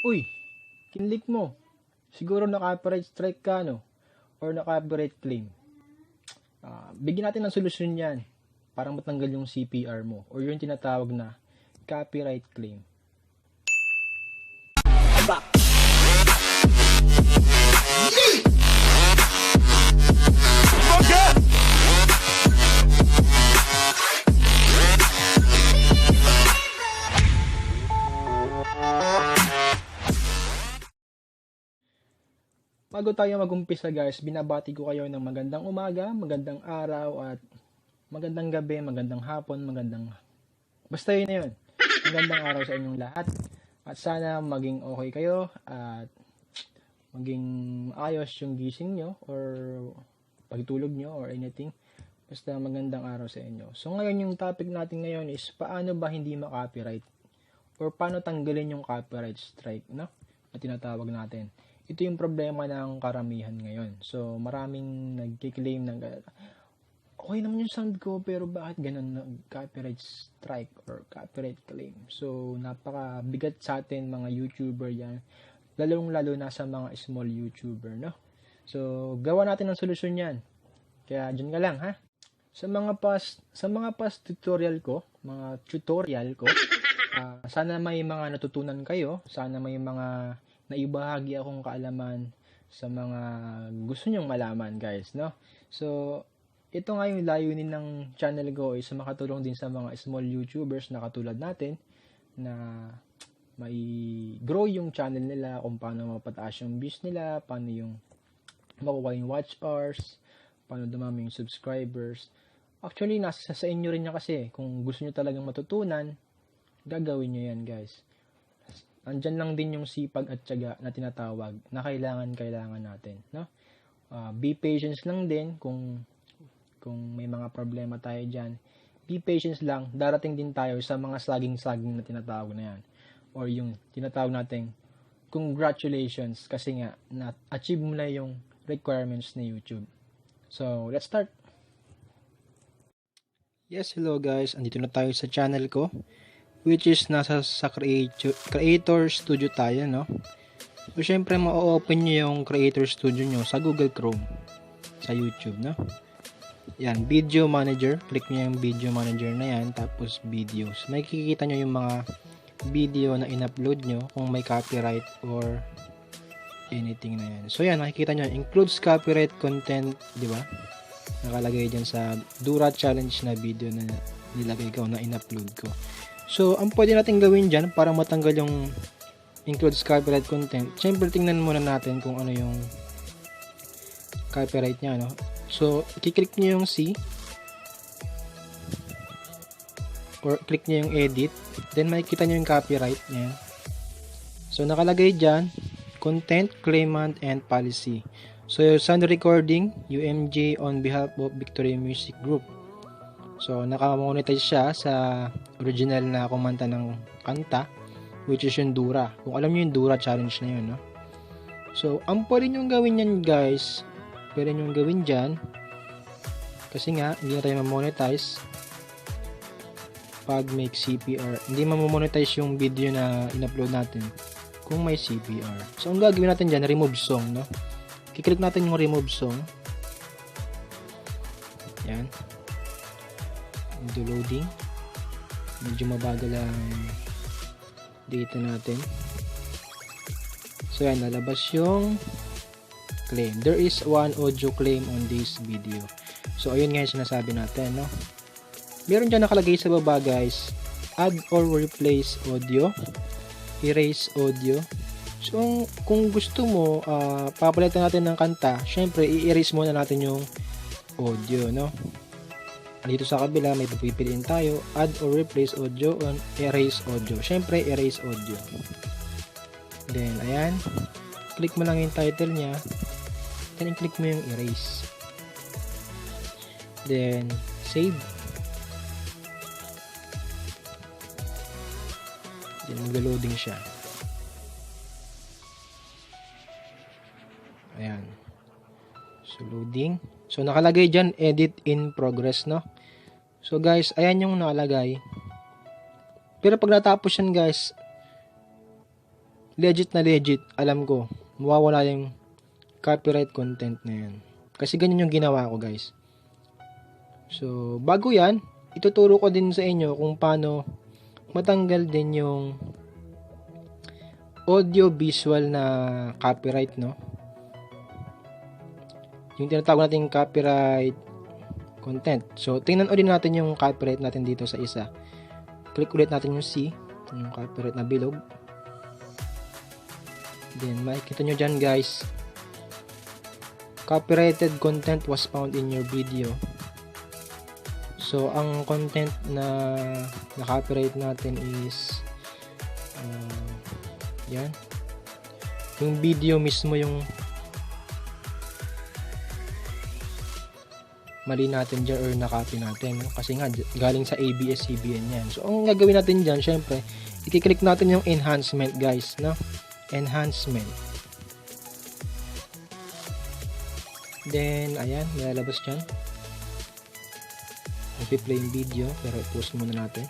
Uy, kinlik mo. Siguro na-copyright strike ka, no? Or na-copyright claim. Ah, bigyan natin ng solusyon yan para matanggal yung CPR mo or yung tinatawag na copyright claim. Bago tayo magumpisa guys, binabati ko kayo ng magandang umaga, magandang araw at magandang gabi, magandang hapon, magandang... Basta yun na yun. Magandang araw sa inyong lahat. At sana maging okay kayo at maging ayos yung gising nyo or pagtulog nyo or anything. Basta magandang araw sa inyo. So ngayon yung topic natin ngayon is paano ba hindi ma-copyright or paano tanggalin yung copyright strike, no? Na tinatawag natin ito yung problema ng karamihan ngayon. So, maraming nagkiklaim ng okay naman yung sound ko, pero bakit ganun copyright strike or copyright claim? So, napaka bigat sa atin mga YouTuber yan. Lalong lalo na sa mga small YouTuber, no? So, gawa natin ng solusyon yan. Kaya, dyan ka lang, ha? Sa mga past, sa mga past tutorial ko, mga tutorial ko, ah, sana may mga natutunan kayo, sana may mga naibahagi akong kaalaman sa mga gusto nyong malaman guys no? So ito nga yung layunin ng channel ko is makatulong din sa mga small YouTubers na katulad natin na may grow yung channel nila kung paano mapataas yung views nila paano yung makuha yung watch hours paano dumami yung subscribers. Actually nasa sa inyo rin niya kasi. Kung gusto nyo talagang matutunan gagawin nyo yan guys andyan lang din yung sipag at tiyaga na tinatawag na kailangan kailangan natin no? Ah, be patience lang din kung kung may mga problema tayo diyan be patience lang darating din tayo sa mga saging-saging na tinatawag na yan. Or yung tinatawag nating congratulations kasi nga na achieve mo na yung requirements ni YouTube. So let's start! Yes, hello guys. Andito na tayo sa channel ko which is nasa sa creator, creator studio tayo no? So syempre ma-open nyo yung creator studio nyo sa Google Chrome sa YouTube no? Yan video manager. Click nyo yung video manager na yan tapos videos. Makikita nyo yung mga video na in-upload nyo kung may copyright or anything na yan. So yan nakikita nyo includes copyright content di ba? Nakalagay dyan sa Dura challenge na video na nilagay ko na in-upload ko So, ang pwede natin gawin dyan para matanggal yung includes copyright content, syempre tingnan muna natin kung ano yung copyright niya, no? So, i-click nyo yung C or click nyo yung edit, then makikita nyo yung copyright niya. So, nakalagay dyan, content, claimant, and policy. So, sound recording, UMG on behalf of Victory Music Group. So, naka-monetize siya sa original na kumanta ng kanta, which is yung Dura. Kung alam niyo yung Dura challenge na yun, no? So, ang pwede nyo gawin yan, guys, pwede nyo gawin dyan, kasi nga, hindi na tayo ma-monetize pag make CPR. Hindi ma-monetize yung video na in-upload natin kung may CPR. So, ang gagawin natin dyan, remove song, no? Kiklik natin yung remove song. Yan medyo loading. Medyo mabagal ang data natin. So yan nalabas yung claim. There is one audio claim on this video. So ayun nga yung sinasabi natin no? Meron dyan nakalagay sa baba guys. Add or replace audio. Erase audio. So kung gusto mo uh, papalitan natin ng kanta syempre i-erase muna natin yung audio no dito sa kabila may pipiliin tayo add or replace audio on erase audio. Syempre erase audio. Then ayan. Click mo lang yung title nya then click mo yung erase. Then save. Then maglo-loading siya. Ayan. So loading So, nakalagay dyan, edit in progress, no? So, guys, ayan yung nakalagay. Pero pag natapos yan, guys, legit na legit, alam ko, mawawala yung copyright content na yan. Kasi ganyan yung ginawa ko, guys. So, bago yan, ituturo ko din sa inyo kung paano matanggal din yung audio visual na copyright, no? Yung tinatawag natin copyright content. So, tingnan ulit natin yung copyright natin dito sa isa. Click ulit natin yung C, yung copyright na bilog. Then, makikita nyo dyan guys, copyrighted content was found in your video. So, ang content na na-copyright natin is uh, yan. Yung video mismo yung mali natin dyan or nakopy natin. Kasi nga, galing sa ABS-CBN yan. So, ang gagawin natin dyan, syempre, i-click natin yung enhancement, guys. No? Enhancement. Then, ayan, malalabas dyan. Nagpi-play yung video, pero post muna natin.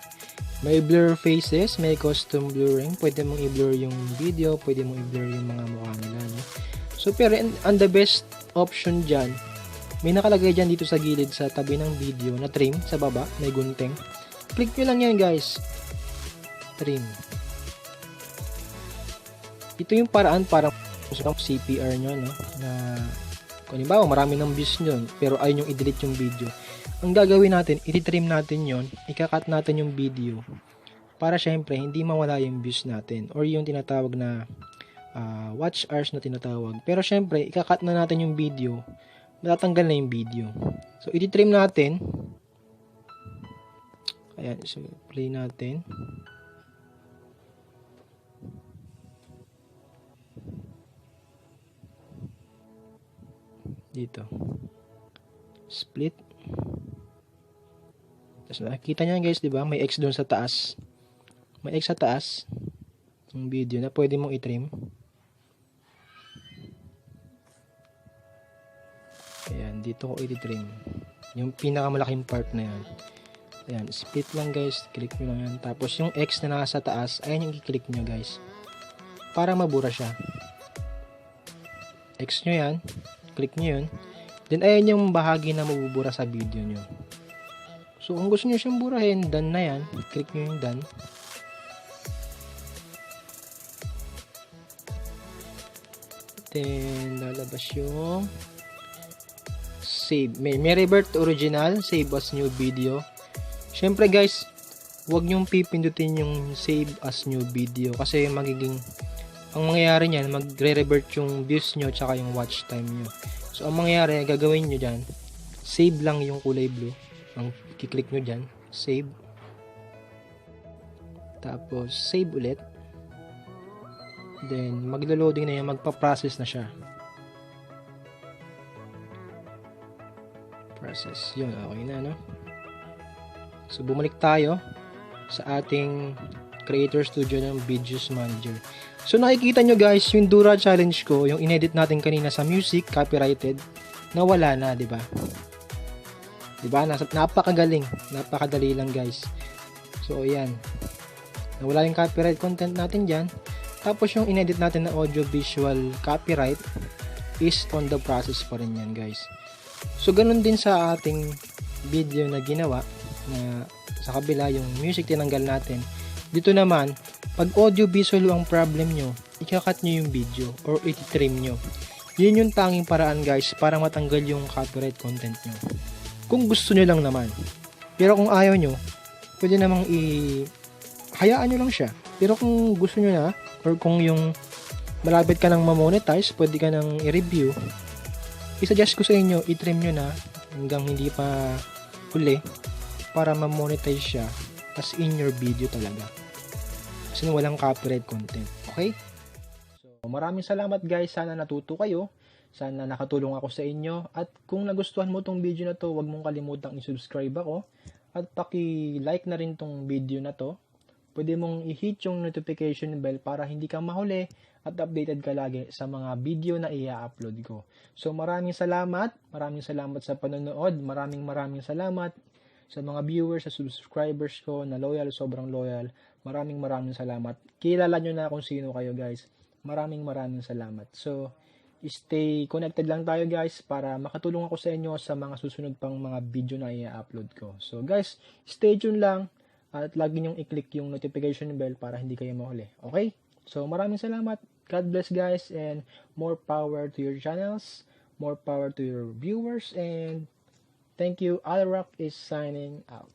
May blur faces, may custom blurring. Pwede mong i-blur yung video, pwede mong i-blur yung mga mukha nila. No? So, pero and, and the best option dyan, may nakalagay dyan dito sa gilid sa tabi ng video na trim sa baba, may gunting. Click nyo lang yan guys. Trim. Ito yung paraan para sa CPR nyo, no? Na, kung halimbawa, marami ng views nyo, pero ayaw nyo i-delete yung video. Ang gagawin natin, i-trim natin yon ikakat natin yung video para syempre hindi mawala yung views natin or yung tinatawag na ah, watch hours na tinatawag. Pero syempre, ikakat na natin yung video matatanggal na yung video. So, i-trim natin. Ayan, so, play natin. Dito. Split. Tapos nakikita nyo guys, di ba? May X doon sa taas. May X sa taas. Yung video na pwede mong i-trim. Dito ko i-trim. Yung pinakamalaking part na yan. Ayan, split lang guys. Click nyo lang yan. Tapos yung X na nasa taas, ayan yung i-click nyo guys. Para mabura siya. X nyo yan. Click nyo yun. Then ayan yung bahagi na mabubura sa video nyo. So kung gusto nyo siyang burahin, done na yan. Click nyo yung done. Then lalabas yung save. May, may revert original, save as new video. Syempre guys, huwag nyong pipindutin yung save as new video kasi magiging ang mangyayari niyan, magre-revert yung views nyo tsaka yung watch time nyo. So, ang mangyayari, gagawin nyo dyan, save lang yung kulay blue. Ang kiklik nyo dyan, save. Tapos, save ulit. Then, maglo-loading na yan, magpa-process na siya. Process. Yun, okay na, no? So, bumalik tayo sa ating Creator Studio ng Videos Manager. So, nakikita nyo guys, yung Dura Challenge ko, yung inedit natin kanina sa music, copyrighted, nawala na, di ba? Di ba? Napakagaling. Napakadali lang guys. So, ayan. Nawala yung copyright content natin dyan. Tapos, yung inedit natin na audio visual copyright is on the process pa rin yan guys. So, ganun din sa ating video na ginawa na sa kabila yung music tinanggal natin. Dito naman, pag audio visual ang problem nyo, ikakat nyo yung video or iti-trim nyo. Yun yung tanging paraan guys para matanggal yung copyright content nyo. Kung gusto nyo lang naman. Pero kung ayaw nyo, pwede namang i... Hayaan nyo lang siya. Pero kung gusto nyo na, or kung yung malapit ka nang mamonetize, pwede ka nang i-review, i-suggest ko sa inyo, i-trim nyo na hanggang hindi pa huli para ma-monetize siya as in your video talaga. Kasi walang copyright content. Okay? So, maraming salamat guys. Sana natuto kayo. Sana nakatulong ako sa inyo. At kung nagustuhan mo tong video na to, huwag mong kalimutang i-subscribe ako. At paki-like na rin tong video na to. Pwede mong i-hit yung notification bell para hindi ka mahuli at updated ka lagi sa mga video na i-upload ko. So maraming salamat, maraming salamat sa panonood, maraming maraming salamat sa mga viewers, sa subscribers ko na loyal, sobrang loyal. Maraming maraming salamat. Kilala nyo na kung sino kayo guys. Maraming maraming salamat. So, stay connected lang tayo guys para makatulong ako sa inyo sa mga susunod pang mga video na i-upload ko. So guys, stay tuned lang at lagi nyong i-click yung notification bell para hindi kayo mahuli. Okay? So maraming salamat. God bless guys and more power to your channels, more power to your viewers and thank you. Alrock is signing out.